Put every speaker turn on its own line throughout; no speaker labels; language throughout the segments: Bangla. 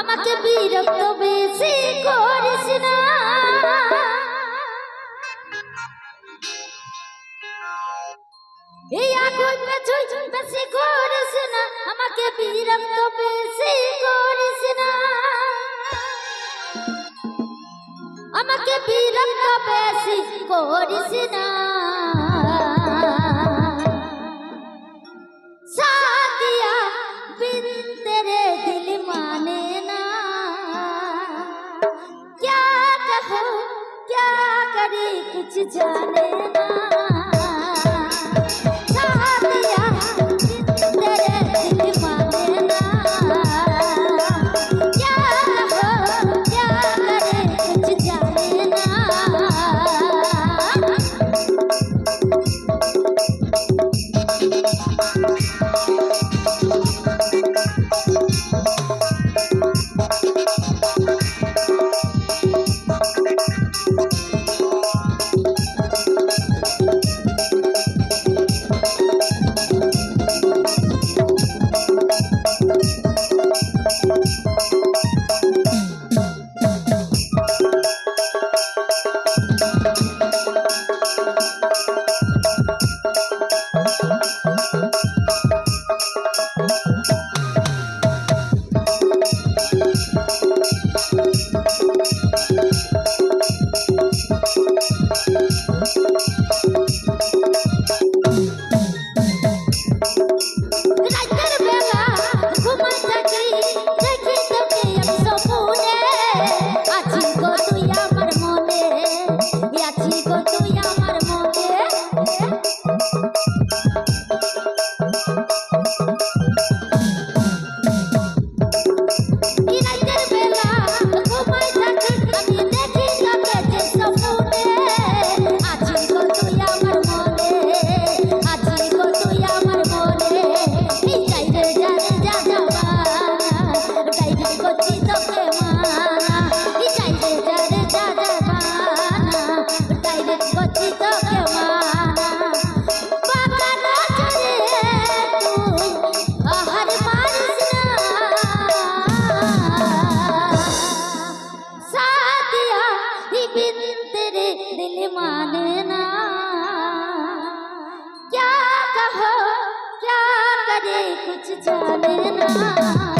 আমাকে বিরক্ত বেশি করিস না। এই আগুন পেছন বেশি করিস না, আমাকে বিরক্ত বেশি করিস না। আমাকে বিরক্ত বেশি করিস না। জানে না रे कुछ जाने ना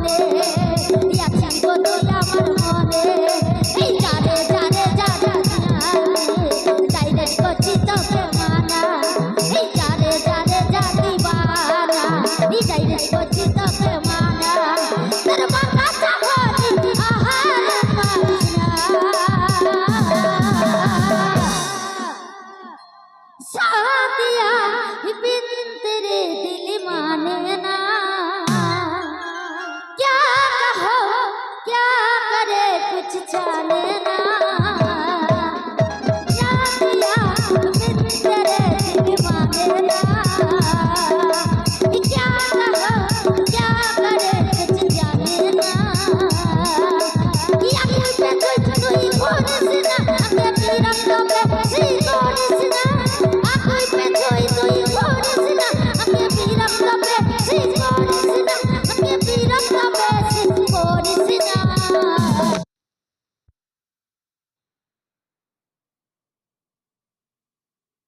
Yeah.